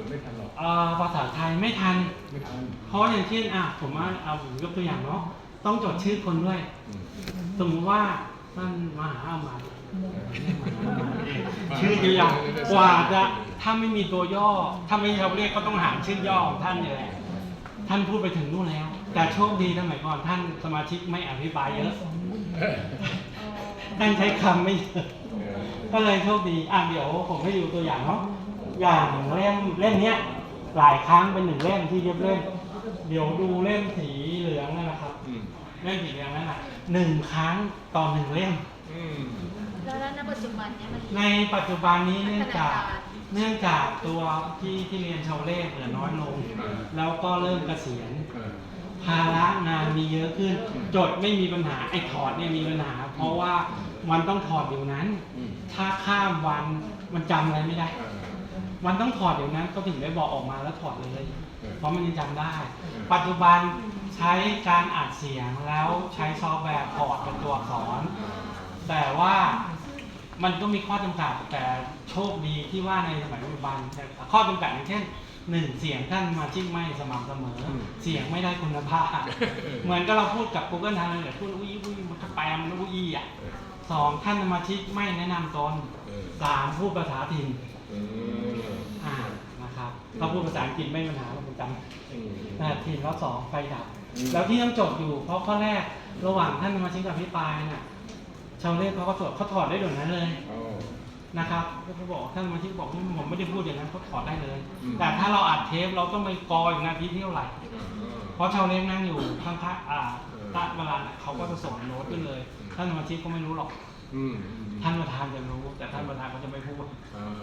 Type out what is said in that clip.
จดไม่ทันหรอกเอ่อภาษาไทยไม่ทัน ไม่ทันเพราะอย่างเช่นอะผมว่าเอาผมยกตัวอย่างเนาะต้องจดชื่อคนด้วย อืมสมมติว่าท่านมหาอามาตย์ชื่อยาวๆกว่าจะถ้าไม่มีตัวย่อ ถ้าไม่เราเรียกก็ต้องหาชื่อย่อของท่านนี่แหละท่านพูดไปถึงนู่นแล้ว แต่โชคดีสมัยก่อนท่านสมาชิกไม่อภิปรายเยอะท่านใช้คำไม่เยอะ เออก็เลยโชคดี อะเดี๋ยวผมให้ดูตัวอย่างเนาะ อย่างเล่มเล่มเนี้ยหลายครั้งเป็นหนึ่งเล่มที่เย็บเล่มเดี๋ยวดูเล่มสีเหลืองนั่นนะครับอืมเล่มสีเหลืองนั่นน่ะหนึ่งครั้งต่อหนึ่งเล่ม อืมแล้วแล้วณปัจจุบันเนี้ยมันในปัจจุบันนี้เนื่องจากเนื่องจากตัวที่ที่เรียนชาวเลขเหลือน้อยลง แล้วก็เริ่มเกษียณ เออ ภาระงานมีเยอะขึ้น จดไม่มีปัญหาไอ้ถอดเนี่ยมีปัญหา เพราะว่ามันต้องถอดเดี๋ยวนั้น อืมถ้าข้ามวันมันจำอะไรไม่ได้ เออ มันต้องถอดเดี๋ยวนั้นก็ถึงได้บอกออกมาแล้วถอดเลยเออเพราะมันยังจำได้เออปัจจุบันใช้การอัดเสียงแล้วใช้ซอฟต์แวร์พอร์ตเป็นตัวอักษร แต่ว่ามันก็มีข้อจำกัดแต่โชคดีที่ว่าในสมัยปัจจุบันแต่ข้อจำกัดอย่างเช่นหนึ่งเสียงท่านมาชิ่งไม่สม่ำเสมออมเสียงไม่ได้คุณภาพ เหมือนกับเราพูดกับ Google Translate พูดอุ้ยอุ้ยมันก็แปลมันอุ้ยอะเออสองท่านสมาชิกไม่แนะนำตนเออสามพูดภาษาถิ่นเอออ่านะครับถ้าพูดภาษาอังกฤษไม่มีปัญหาเราประจอืมำแต่ถิ่นแล้วสองไฟดับ อืม แล้วที่ต้องจดอยู่ เพราะข้อแรกระหว่างท่านสมาชิกกับพี่ปายน่ะชาวเลขเขาก็ตรวจเขาถอดได้เดี๋ยวนั้นเลยเอา นะครับแล้วเขาบอกท่านสมาชิกบอกว่าผมไม่ได้พูดอย่างนั้นเขาถอดได้เลย อืม แต่ถ้าเราอัดเทปเราต้องไปกออีกนาทีที่เท่าไหร่เออเพราะชาวเลขนั่งอยู่ข้างๆอ่าเออตะเวลาน่ะเขาก็จะส่งโน้ตขึ้นเลย ท่านสมาชิกก็ไม่รู้หรอก อืมท่านประธานจะรู้ แต่ท่านประธานเขาจะไม่พูดเออ